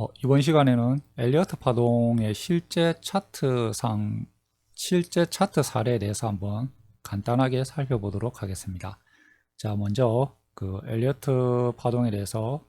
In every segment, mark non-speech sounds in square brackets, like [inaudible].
어, 이번 시간에는 엘리어트 파동의 실제 차트상 실제 차트 사례에 대해서 한번 간단하게 살펴보도록 하겠습니다. 자, 먼저 그 엘리어트 파동에 대해서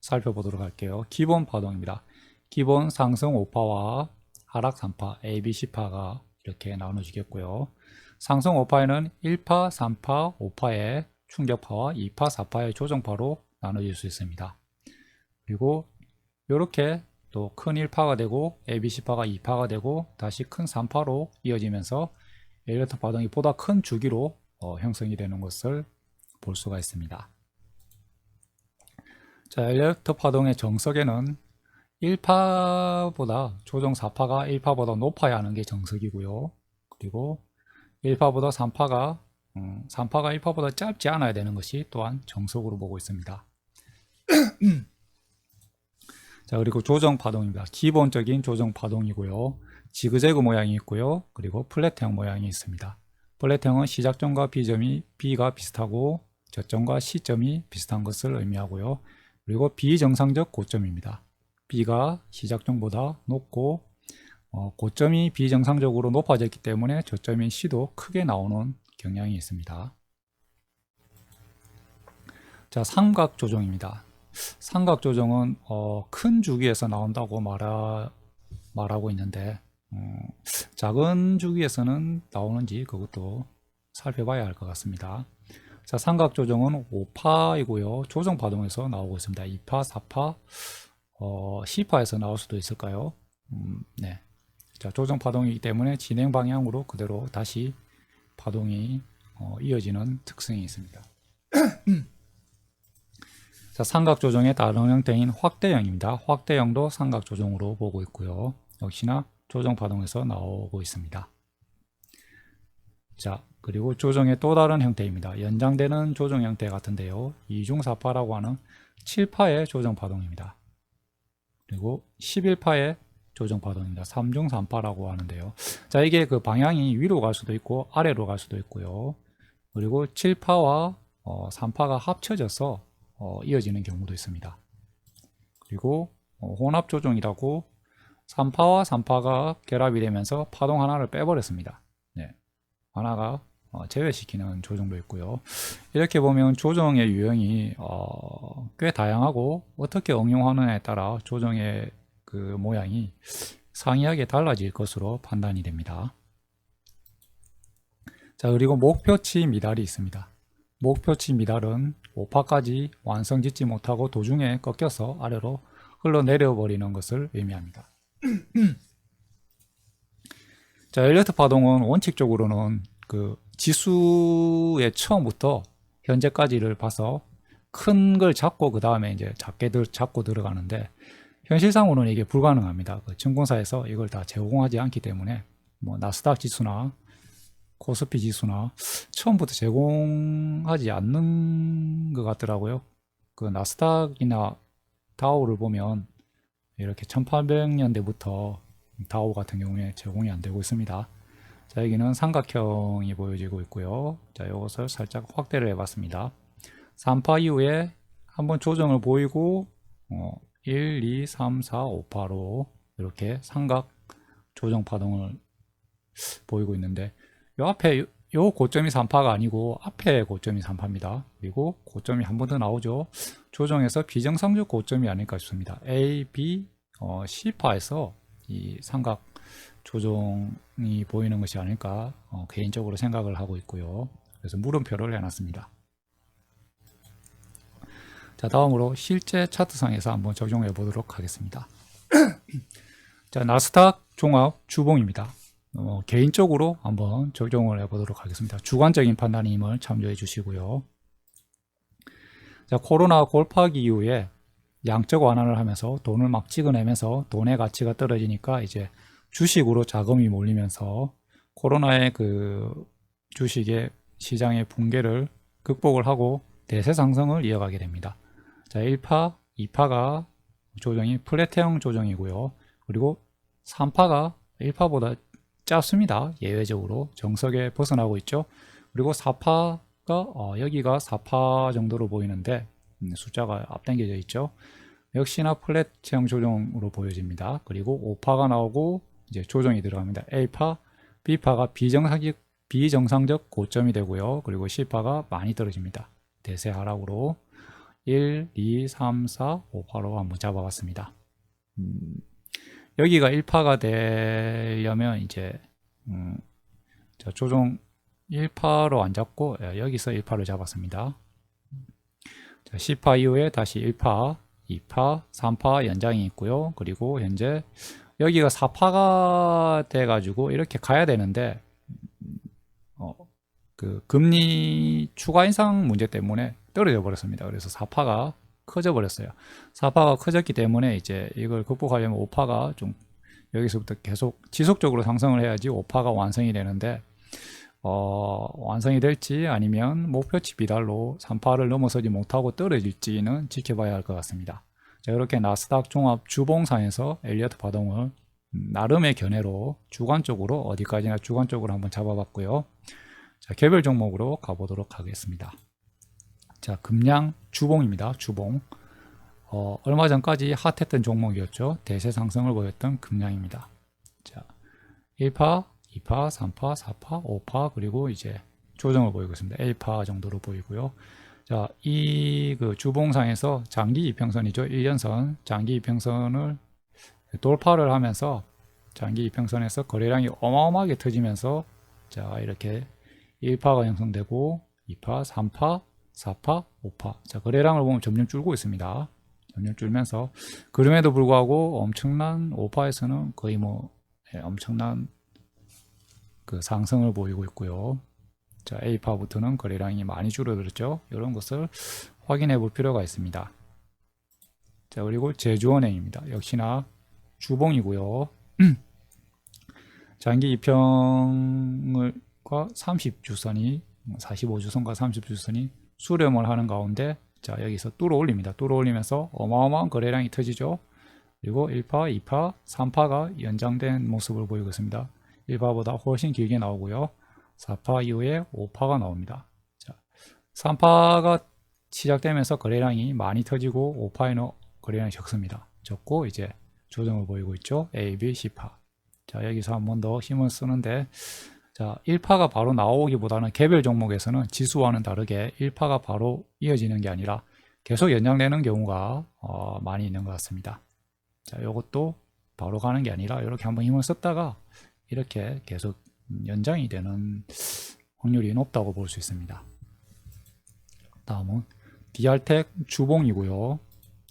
살펴보도록 할게요. 기본 파동입니다. 기본 상승 5파와 하락 3파, A, B, C파가 이렇게 나눠지겠고요. 상승 5파에는 1파, 3파, 5파의 충격파와 2파, 4파의 조정파로 나눠질 수 있습니다. 그리고 이렇게 또 큰 1파가 되고 ABC파가 2파가 되고 다시 큰 3파로 이어지면서 엘리어트 파동이 보다 큰 주기로 어, 형성이 되는 것을 볼 수가 있습니다. 자, 엘리어트 파동의 정석에는 1파보다 조정 4파가 1파보다 높아야 하는 게 정석이고요. 그리고 1파보다 3파가 음, 3파가 1파보다 짧지 않아야 되는 것이 또한 정석으로 보고 있습니다. [clears throat] 자, 그리고 조정 파동입니다. 기본적인 조정 파동이고요. 지그재그 모양이 있고요. 그리고 플랫형 모양이 있습니다. 플랫형은 시작점과 B점이 B가 비슷하고 저점과 C점이 비슷한 것을 의미하고요. 그리고 비정상적 고점입니다. B가 시작점보다 높고 어, 고점이 비정상적으로 높아졌기 때문에 저점인 C도 크게 나오는 경향이 있습니다. 자, 삼각 조정입니다. 삼각 조정은 어, 큰 주기에서 나온다고 말하, 말하고 있는데 음, 작은 주기에서는 나오는지 그것도 살펴봐야 할 것 같습니다. 자, 삼각 조정은 5파이고요. 조정 파동에서 나오고 있습니다. 2파, 4파, 어, C파에서 나올 수도 있을까요? 음, 네. 자, 조정 파동이기 때문에 진행 방향으로 그대로 다시 파동이 어, 이어지는 특성이 있습니다. [clears throat] 자, 삼각 조정의 다른 형태인 확대형입니다. 확대형도 삼각 조정으로 보고 있고요. 역시나 조정 파동에서 나오고 있습니다. 자, 그리고 조정의 또 다른 형태입니다. 연장되는 조정 형태 같은데요. 2중 4파라고 하는 7파의 조정 파동입니다. 그리고 11파의 조정 파동입니다. 3중 3파라고 하는데요. 자, 이게 그 방향이 위로 갈 수도 있고 아래로 갈 수도 있고요. 그리고 7파와 어, 3파가 합쳐져서 어, 이어지는 경우도 있습니다. 그리고 어, 혼합 조정이라고 3파와 3파가 결합이 되면서 파동 하나를 빼버렸습니다. 네. 하나가 어, 제외시키는 조정도 있고요. 이렇게 보면 조정의 유형이 어, 꽤 다양하고 어떻게 응용하느냐에 따라 조정의 그 모양이 상이하게 달라질 것으로 판단이 됩니다. 자 그리고 목표치 미달이 있습니다. 목표치 미달은 5파까지 완성 짓지 못하고 도중에 꺾여서 아래로 흘러내려 버리는 것을 의미합니다. [clears throat] 자, 엘리어트 파동은 원칙적으로는 그 지수의 처음부터 현재까지를 봐서 큰 걸 잡고 그 다음에 이제 작게 들 잡고 들어가는데 현실상으로는 이게 불가능합니다. 그 증권사에서 이걸 다 제공하지 않기 때문에 뭐 나스닥 지수나 코스피 지수나 처음부터 제공하지 않는 것 같더라고요. 그 나스닥이나 다우를 보면 이렇게 1800년대부터 다우 같은 경우에 제공이 안 되고 있습니다. 자, 여기는 삼각형이 보여지고 있고요. 자, 이것을 살짝 확대를 해봤습니다. 3파 이후에 한번 조정을 보이고 어, 1, 2, 3, 4, 5파로 이렇게 삼각 조정 파동을 보이고 있는데 요 앞에 요, 요 고점이 3파가 아니고 앞에 고점이 3파입니다. 그리고 고점이 한 번 더 나오죠. 조정에서 비정상적 고점이 아닐까 싶습니다. A, B, 어, C파에서 이 삼각 조정이 보이는 것이 아닐까 어, 개인적으로 생각을 하고 있고요. 그래서 물음표를 해놨습니다. 자 다음으로 실제 차트상에서 한번 적용해 보도록 하겠습니다. [clears throat] 자 나스닥 종합 주봉입니다. 어, 개인적으로 한번 적용을 해보도록 하겠습니다. 주관적인 판단임을 참조해 주시고요. 자, 코로나 골파기 이후에 양적 완화를 하면서 돈을 막 찍어내면서 돈의 가치가 떨어지니까 이제 주식으로 자금이 몰리면서 코로나의 그 주식의 시장의 붕괴를 극복을 하고 대세 상승을 이어가게 됩니다. 자, 1파, 2파가 조정이 플랫형 조정이고요. 그리고 3파가 1파보다 짧습니다. 예외적으로 정석에 벗어나고 있죠. 그리고 4파가 어, 여기가 4파 정도로 보이는데 음, 숫자가 앞당겨져 있죠. 역시나 플랫 체형 조정으로 보여집니다. 그리고 5파가 나오고 이제 조정이 들어갑니다. A파, B파가 비정상적, 비정상적 고점이 되고요. 그리고 C파가 많이 떨어집니다. 대세 하락으로 1, 2, 3, 4, 5파로 한번 잡아봤습니다. 음, 여기가 1파가 되려면 이제 음, 자, 조정 1파로 안 잡고 예, 여기서 1파를 잡았습니다. 자, 10파 이후에 다시 1파, 2파, 3파 연장이 있고요. 그리고 현재 여기가 4파가 돼가지고 이렇게 가야 되는데 어, 그 금리 추가 인상 문제 때문에 떨어져 버렸습니다. 그래서 4파가 커져 버렸어요. 4파가 커졌기 때문에 이제 이걸 극복하려면 5파가 좀 여기서부터 계속 지속적으로 상승을 해야지 5파가 완성이 되는데 어, 완성이 될지 아니면 목표치 비달로 3파를 넘어서지 못하고 떨어질지는 지켜봐야 할 것 같습니다. 자, 이렇게 나스닥 종합 주봉상에서 엘리어트 파동을 음, 나름의 견해로 주관적으로 어디까지나 주관적으로 한번 잡아봤고요. 자, 개별 종목으로 가보도록 하겠습니다. 자, 금양 주봉입니다. 주봉. 어, 얼마 전까지 핫했던 종목이었죠. 대세 상승을 보였던 금양입니다. 자, 1파, 2파, 3파, 4파, 5파, 그리고 이제 조정을 보이고 있습니다. 1파 정도로 보이고요. 자, 이 그 주봉상에서 장기 이평선이죠. 1년선, 장기 이평선을 돌파를 하면서 장기 이평선에서 거래량이 어마어마하게 터지면서 자, 이렇게 1파가 형성되고 2파, 3파, 4파, 5파. 자, 거래량을 보면 점점 줄고 있습니다. 점점 줄면서 그럼에도 불구하고 엄청난 5파에서는 거의 뭐 예, 엄청난 그 상승을 보이고 있고요. 자, A파부터는 거래량이 많이 줄어들었죠. 이런 것을 확인해 볼 필요가 있습니다. 자, 그리고 제주은행입니다. 역시나 주봉이고요. [clears throat] 장기 이평을과 30주선이 45주선과 30주선이 수렴을 하는 가운데 자 여기서 뚫어 올립니다. 뚫어 올리면서 어마어마한 거래량이 터지죠. 그리고 1파, 2파, 3파가 연장된 모습을 보이고 있습니다. 1파보다 훨씬 길게 나오고요. 4파 이후에 5파가 나옵니다. 자, 3파가 시작되면서 거래량이 많이 터지고 5파에는 거래량이 적습니다. 적고 이제 조정을 보이고 있죠. A, B, C파. 자, 여기서 한 번 더 힘을 쓰는데 자, 1파가 바로 나오기보다는 개별 종목에서는 지수와는 다르게 1파가 바로 이어지는 게 아니라 계속 연장되는 경우가 어, 많이 있는 것 같습니다. 자, 이것도 바로 가는 게 아니라 이렇게 한번 힘을 썼다가 이렇게 계속 연장이 되는 확률이 높다고 볼 수 있습니다. 다음은 DR텍 주봉이고요.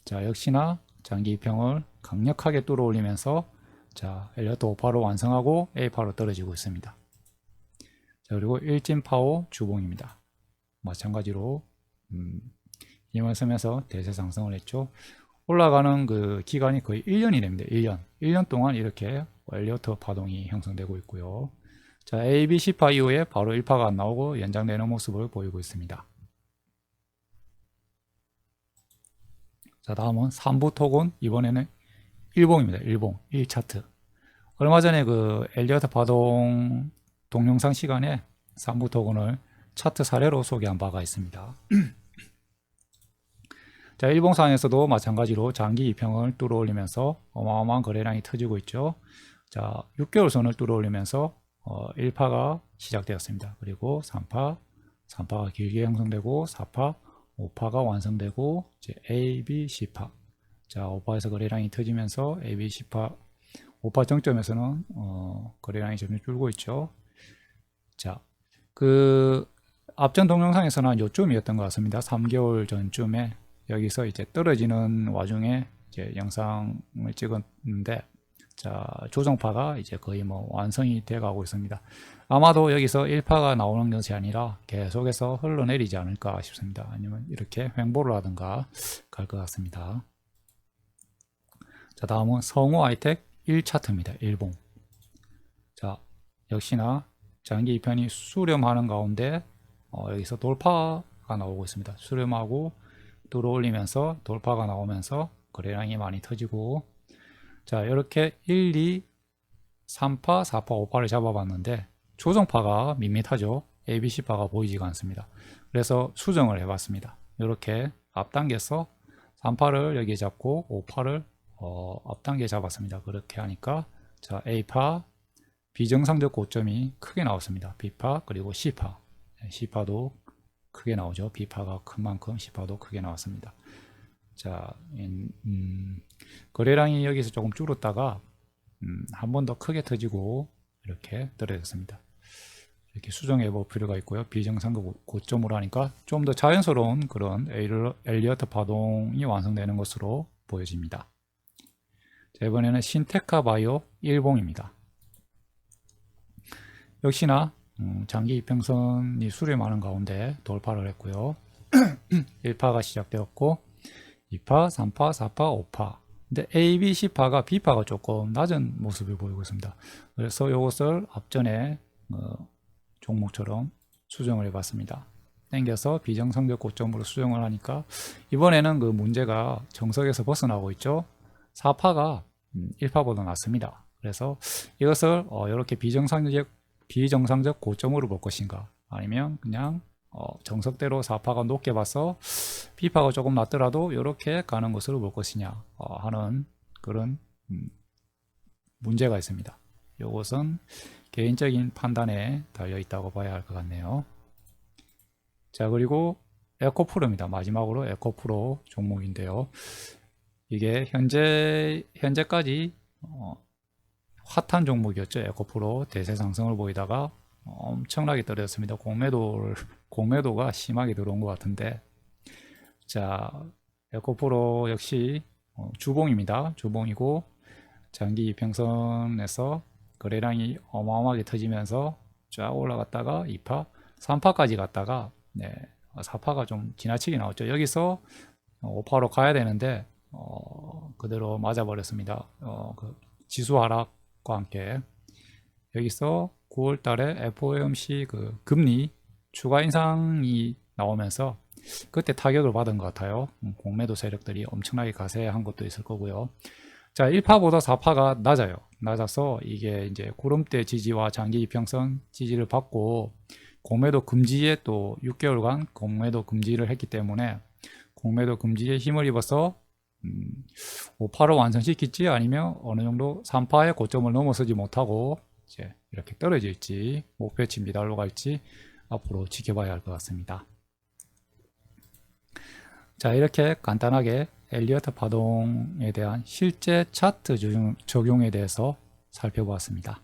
자, 역시나 장기 입평을 강력하게 뚫어 올리면서 자, 엘리어트 5파로 완성하고 A파로 떨어지고 있습니다. 자, 그리고 일진파워 주봉입니다. 마찬가지로 음, 힘을 쓰면서 대세 상승을 했죠. 올라가는 그 기간이 거의 1년이 됩니다. 1년. 1년 동안 이렇게 엘리어트 파동이 형성되고 있고요. 자, A, B, C파 이후에 바로 1파가 안 나오고 연장되는 모습을 보이고 있습니다. 자, 다음은 3부 토곤 이번에는 일봉입니다. 일봉 1차트. 얼마 전에 그 엘리어트 파동 동영상 시간에 3부 토건을 차트 사례로 소개한 바가 있습니다. [clears throat] 자, 일봉상에서도 마찬가지로 장기 이평을 뚫어 올리면서 어마어마한 거래량이 터지고 있죠. 자, 6개월 선을 뚫어 올리면서 어, 1파가 시작되었습니다. 그리고 3파, 3파가 길게 형성되고 4파, 5파가 완성되고 이제 A, B, C파. 자, 5파에서 거래량이 터지면서 A, B, C파 5파 정점에서는 어, 거래량이 점점 줄고 있죠. 자, 그 앞전 동영상에서는 한 요쯤이었던 것 같습니다. 3개월 전쯤에 여기서 이제 떨어지는 와중에 이제 영상을 찍었는데 자, 조정파가 이제 거의 뭐 완성이 돼 가고 있습니다. 아마도 여기서 1파가 나오는 것이 아니라 계속해서 흘러내리지 않을까 싶습니다. 아니면 이렇게 횡보를 하든가 갈 것 같습니다. 자, 다음은 성우 아이텍 1차트입니다. 일봉. 자, 역시나 장기 이편이 수렴하는 가운데 어, 여기서 돌파가 나오고 있습니다. 수렴하고 들어올리면서 돌파가 나오면서 거래량이 많이 터지고 자 이렇게 1, 2, 3파, 4파, 5파를 잡아봤는데 조정파가 밋밋하죠. ABC파가 보이지가 않습니다. 그래서 수정을 해봤습니다. 이렇게 앞당겨서 38을 여기에 잡고 58을 어, 앞단계에 잡았습니다. 그렇게 하니까 자 A파 비정상적 고점이 크게 나왔습니다. B파 그리고 C파 네, C파도 크게 나오죠. B파가 큰 만큼 C파도 크게 나왔습니다. 자, 인- 음, 거래량이 여기서 조금 줄었다가 음, 한번 더 크게 터지고 이렇게 떨어졌습니다. 이렇게 수정해 볼 필요가 있고요. 비정상적 고- 고점으로 하니까 좀 더 자연스러운 그런 엘리어트 파동이 완성되는 것으로 보여집니다. 자, 이번에는 신테카 바이오 일봉입니다. 역시나 음, 장기 이평선이 수렴하는 가운데 돌파를 했고요. [clears throat] 1파가 시작되었고 2파, 3파, 4파, 5파. 근데 A, B, C파가 B파가 조금 낮은 모습을 보이고 있습니다. 그래서 이것을 앞전에 어, 종목처럼 수정을 해봤습니다. 땡겨서 비정상적 고점으로 수정을 하니까 이번에는 그 문제가 정석에서 벗어나고 있죠. 4파가 1파보다 낮습니다. 그래서 이것을 어, 이렇게 비정상적 비정상적 고점으로 볼 것인가 아니면 그냥 어, 정석대로 4파가 높게 봐서 B파가 조금 낮더라도 이렇게 가는 것으로 볼 것이냐 어, 하는 그런 음, 문제가 있습니다. 이것은 개인적인 판단에 달려 있다고 봐야 할 것 같네요. 자 그리고 에코프로입니다. 마지막으로 에코프로 종목인데요. 이게 현재 현재까지 어, 핫한 종목이었죠. 에코프로 대세 상승을 보이다가 엄청나게 떨어졌습니다. 공매도를 공매도가 심하게 들어온 것 같은데 자 에코프로 역시 어, 주봉입니다. 주봉이고 장기 이평선에서 거래량이 어마어마하게 터지면서 쫙 올라갔다가 2파, 3파까지 갔다가 네, 4파가 좀 지나치게 나왔죠. 여기서 5파로 가야 되는데 어, 그대로 맞아버렸습니다. 어, 그 지수 하락 과 함께 여기서 9월 달에 FOMC 그 금리 추가 인상이 나오면서 그때 타격을 받은 것 같아요. 음, 공매도 세력들이 엄청나게 가세한 것도 있을 거고요. 자, 1파보다 4파가 낮아요. 낮아서 이게 이제 구름대 지지와 장기 이평선 지지를 받고 공매도 금지에 또 6개월간 공매도 금지를 했기 때문에 공매도 금지에 힘을 입어서 음, 5파를 완성시킬지 아니면 어느 정도 3파의 고점을 넘어서지 못하고 이제 이렇게 떨어질지 목표치 미달로 갈지 앞으로 지켜봐야 할 것 같습니다. 자 이렇게 간단하게 엘리어트 파동에 대한 실제 차트 적용- 적용에 대해서 살펴보았습니다.